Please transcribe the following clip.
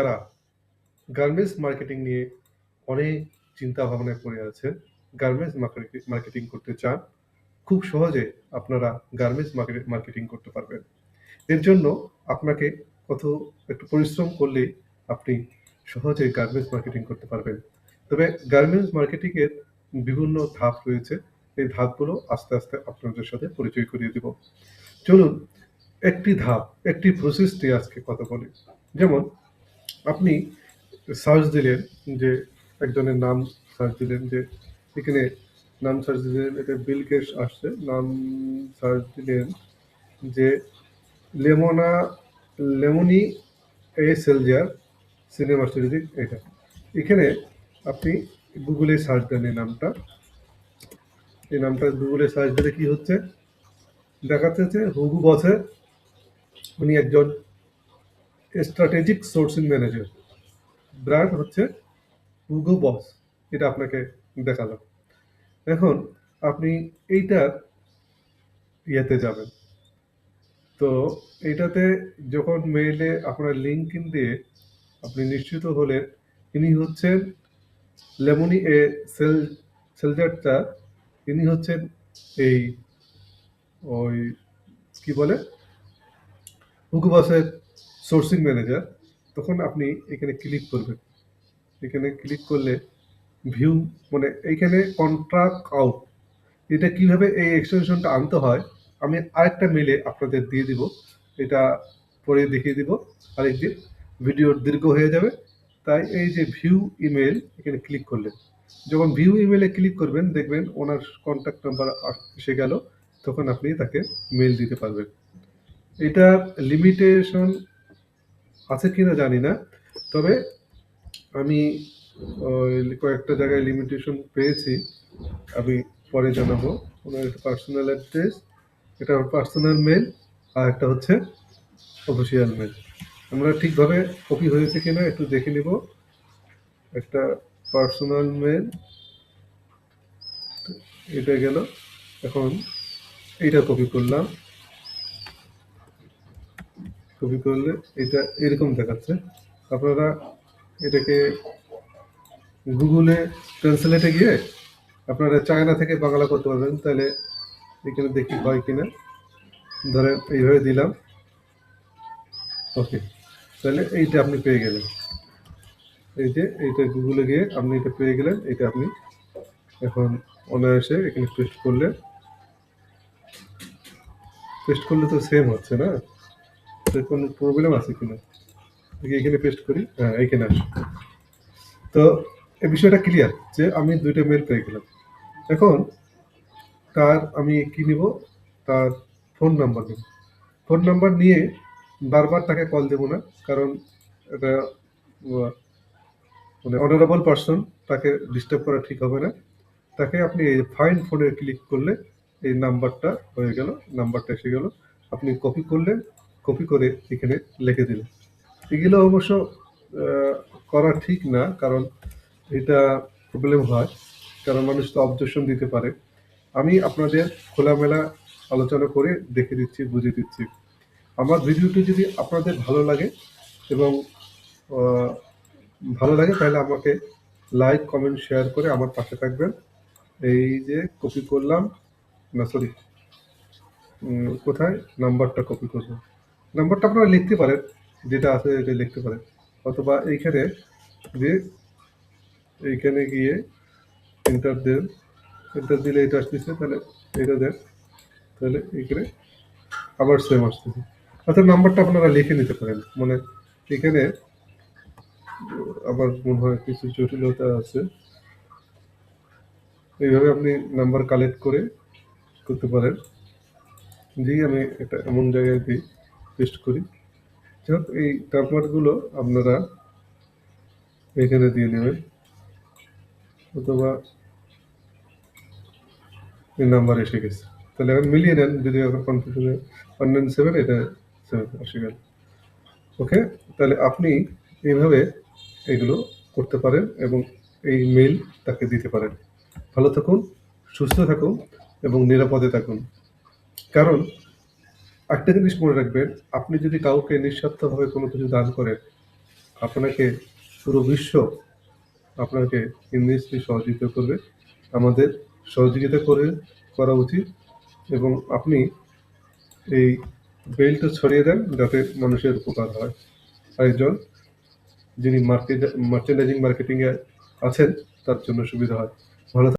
যারা garments marketing নিয়ে অনেক চিন্তা ভাবনায় পড়ে আছেন, গার্মেন্টস মার্কেটিং করতে চান, খুব সহজে আপনারা গার্মেন্টস মার্কেটে করতে পারবেন। এর জন্য আপনাকে কত একটু পরিশ্রম করলেই আপনি সহজে গার্মেন্টস মার্কেটিং করতে পারবেন। তবে গার্মেন্টস মার্কেটিং এর বিভিন্ন ধাপ রয়েছে। এই ধাপগুলো আস্তে, আস্তে আপনাদের সাথে পরিচয় করিয়ে দিব। চলুন একটি ধাপ, একটি প্রসেস নিয়ে আজকে কথা বলি। যেমন আপনি সার্চ দিলেন যে একজনের নাম সার্চ দিলেন যে এখানে নাম সার্চ দিলেন, এটা বিল কেস আসছে। নাম সার্চ দিলেন যে লেমোনা, লেমনি এ সেলজার সিনেমা স্টোরি এটা। এখানে আপনি গুগলে সার্চ দেন এই নামটা। এই নামটা গুগলে সার্চ দিলে কি হচ্ছে? দেখাচ্ছে যে হুগো বসের উনি একজন স্ট্র্যাটেজিক সোর্সিং ম্যানেজার। ব্র্যান্ড হচ্ছে হুগো বস। এটা আপনাকে দেখালাম। এখন আপনি এইটার ইয়েতে যাবেন। তো এইটাতে যখন মেইলে আপনার লিঙ্কইন দিয়ে আপনি নিশ্চিত হলেন, ইনি হচ্ছেন লেমনি এ সেল, সেলজারটা, ইনি হচ্ছেন এই, ওই, কি বলে? হুগো বসের সোর্সিং ম্যানেজার। তখন আপনি এখানে ক্লিক করবেন। এখানে ক্লিক করলে ভিউ মানে এইখানে কন্ট্রাক্ট আউট এটা কীভাবে এই এক্সটেনশনটা আনতে হয়, আমি আরেকটা মেইলে আপনাদের দিয়ে দিব। এটা পরে দেখিয়ে দিব, আরেকদিন। ভিডিও দীর্ঘ হয়ে যাবে। তাই এই যে ভিউ ইমেল এখানে ক্লিক করলেন। যখন ভিউ ইমেলে ক্লিক করবেন, দেখবেন ওনার কন্ট্যাক্ট নাম্বার এসে গেল। তখন আপনি তাকে মেল দিতে পারবেন। এটার লিমিটেশন আছে কিনা জানি না। তবে আমি কয়েকটা জায়গায় লিমিটেশন পেয়েছি। আমি পরে জানাব। ওনার একটা পার্সোনাল অ্যাড্রেস, এটা পার্সোনাল মেইল আর একটা হচ্ছে অফিসিয়াল মেইল। আমরা ঠিকভাবে কপি হয়েছে কিনা একটু দেখে নিব। একটা পার্সোনাল মেইল এটা গেল। এখন এইটা কপি করলাম। কপি করলে এটা এরকম দেখাচ্ছে। আপনারা এটাকে গুগলে ট্রান্সলেটে গিয়ে আপনারা চায়না থেকে বাংলা করতে পারবেন। তাহলে এখানে দেখি হয় কিনা। ধরেন এইভাবে দিলাম। ওকে। তাহলে এইটা আপনি পেয়ে গেলেন। এই যে এইটা গুগলে গিয়ে আপনি এটা পেয়ে গেলেন। এটা আপনি এখন অনায়াসে এখানে পেস্ট করলেন। পেস্ট করলে তো সেম হচ্ছে না? কোনো প্রবলেম আছে কিনা? এখানে পেস্ট করি। হ্যাঁ, এইখানে আসে। তো এই বিষয়টা ক্লিয়ার যে আমি দুইটা মেল পেয়ে গেলাম। এখন তার আমি কি নিব? তার ফোন নাম্বার নিব। ফোন নাম্বার নিয়ে বারবার তাকে কল দেব না। কারণ এটা মানে অনারেবল পার্সন তাকে ডিস্টার্ব করা ঠিক হবে না। তাকে আপনি এই ফাইন্ড ফোনে ক্লিক করলে এই নাম্বারটা হয়ে গেল। নাম্বারটা এসে গেল। আপনি কপি করলেন। কপি করে এখানে লিখে দিলেন। এগুলো অবশ্য করা ঠিক না। কারণ এটা প্রবলেম হয়। কারণ মানুষ তো অবজেকশন দিতে পারে। আমি আপনাদের খোলামেলা আলোচনা করে দেখে দিচ্ছি, বুঝিয়ে দিচ্ছি। আমার ভিডিওটি যদি আপনাদের ভালো লাগে এবং ভালো লাগে তাহলে আমাকে লাইক, কমেন্ট, শেয়ার করে আমার পাশে থাকবেন। এই যে কপি করলাম। না সরি। কোথায়? নাম্বারটা কপি করব। নাম্বারটা আপনারা লিখতে পারেন। যেটা আছে এটা লিখতে পারেন। অথবা এইখানে যে এইখানে গিয়ে এন্টার দেন। এন্টার দিলে এটা আসতেছে তাহলে এটা দেন। তাহলে এইখানে আবার সেম আসতেছে। অর্থাৎ নাম্বারটা আপনারা লিখে নিতে পারেন। মানে এখানে আবার মনে হয় কিছু জটিলতা আছে। এইভাবে আপনি নাম্বার কালেক্ট করে করতে পারেন। জি, আমি এটা এমন জায়গায় দিই, পেস্ট করি। যাই হোক এই নাম্বারগুলো আপনারা এখানে দিয়ে নেবেন। অথবা এই নাম্বার এসে গেছে। তাহলে এখন মিলিয়ে নেন যদি এখন কনফিউশন হয় 197 এটা সেভেন এসে গেল। ওকে? তাহলে আপনি এইভাবে এগুলো করতে পারেন এবং এই মেইল তাকে দিতে পারেন। ভালো থাকুন, সুস্থ থাকুন এবং নিরাপদে থাকুন। কারণ একটা জিনিস মনে রাখবেন, আপনি যদি কাউকে নিঃস্বার্থভাবে কোনো কিছু দান করেন, আপনাকে পুরো বিশ্ব আপনাকে ইনভেস্টে সহযোগিতা করবে। আমাদের সহযোগিতা করে করা উচিত এবং আপনি এই বেলটা ছড়িয়ে দেন যাতে মানুষের উপকার হয়। একজন যিনি মার্কেট মার্চেন্ডাইজিং মার্কেটিংয়ে আছেন তার জন্য সুবিধা হয়। ভালো